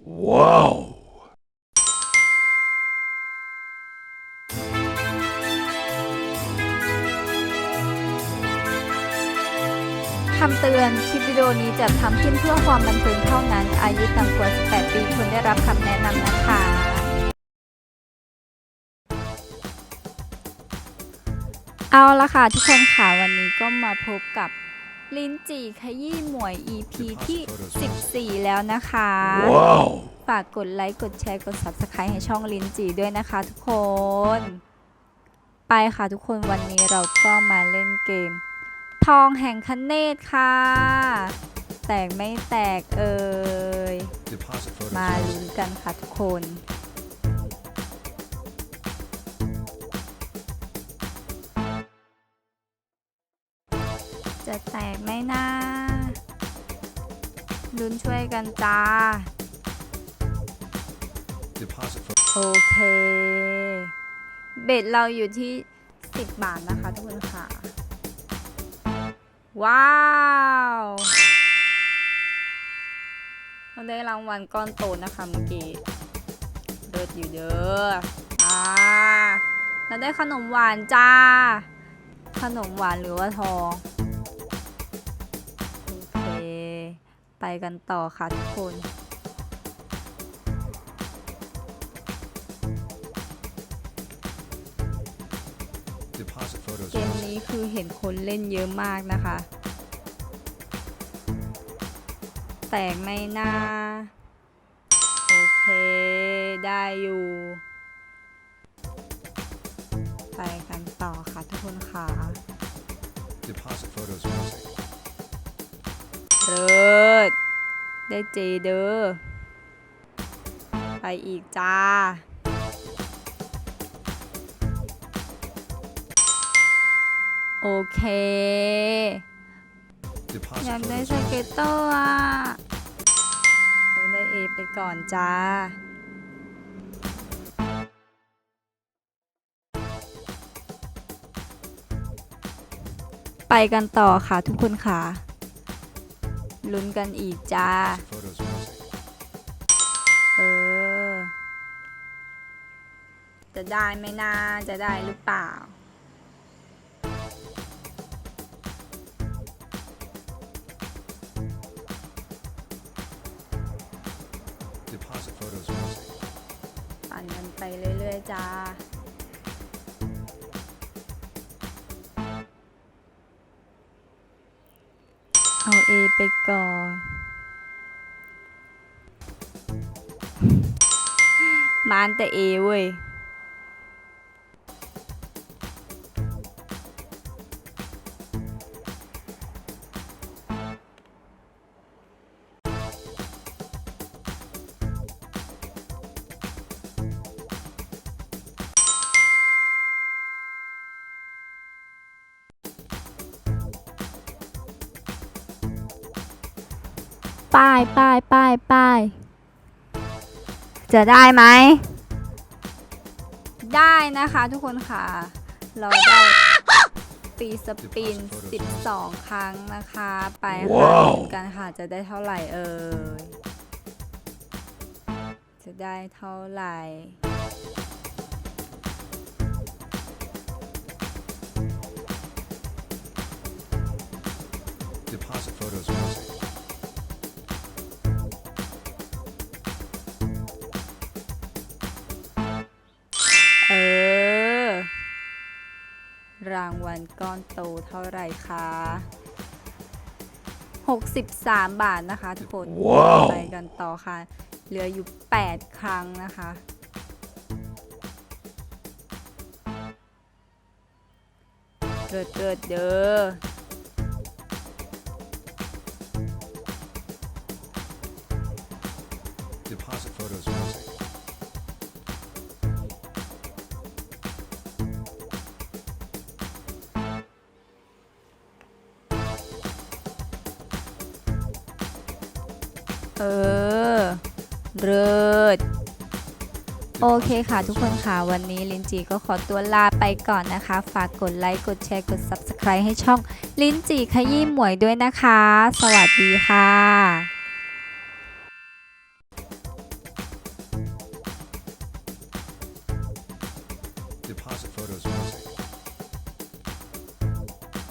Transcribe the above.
Wow. คำเตือน คลิปวิดีโอนี้จะทำขึ้นเพื่อความบันเทิงเท่านั้น อายุต่ำกว่า 18 ปีควรได้รับคำแนะนำนะคะ เอาละค่ะทุกคนค่ะวันนี้ก็มาพบกับ ลิ้นจี่ขยี้หมวย EP ที่ 14 แล้วนะคะ Wow. ฝากกดไลค์ กดแชร์ กด Subscribe ให้ช่องลิ้นจีด้วยนะคะทุกคน ไปค่ะทุกคนวันนี้เราก็มาเล่นเกม ทองแห่งคเนตค่ะ แตกไม่แตกเอ่ย Deposit photos. มาลุ้นกันค่ะทุกคน จะแตกไหมนะลุ้นช่วยกันจ้า Deposit photos. โอเค เบ็ดเราอยู่ที่ 10 บาทนะคะทุกคนค่ะ ว้าวเราได้รางวัลก้อนโตนะคะเมื่อกี้เลิศอยู่เด้ออ่าเราได้ขนมหวานจ้า ขนมหวานหรือว่าทอง ไปกันต่อค่ะทุกคน Deposit photos. เกมนี้คือเห็นคนเล่นเยอะมากนะคะ แตกไม่น่า โอเค ได้อยู่ ไปกันต่อค่ะทุกคนค่ะ Deposit photos music. เลิศได้เจเดอไปอีกจ้า โอเค อยากได้สเก็ตเตอร์อะได้เอไปก่อนจ้าไปกันต่อค่ะทุกคนค่ะ ลุ้นกันอีกจ้า Photos music. เออ จะได้ไหมนาจะได้หรือเปล่า Deposit photos music. ปั่นกันไปเรื่อยๆจ้า เอา A ไปก่อน มานแต่ A เว้ย ป้ายป้ายป้ายป้ายจะได้ไหม ได้นะคะทุกคนค่ะ เราได้ปีสปิน 12 ครั้งนะคะ ไปค่ะว้าวลุ้นกันค่ะจะได้เท่าไหร่เอ่ยจะได้เท่าไหร่ รางวัลก้อนโตเท่าไหร่คะ63 บาทนะคะทุกคนว้าวไปกันต่อค่ะ เหลืออยู่ 8 ครั้งนะคะ เกิดเกิดเด้อ Deposit photos music. เออ เลิศโอเคค่ะทุกคนค่ะ วันนี้ลินจีก็ขอตัวลาไปก่อนนะคะ ฝากกดไลค์กดแชร์กด Subscribe ให้ช่องลินจีขยี้หมวยด้วยนะคะ สวัสดีค่ะ deposit photos.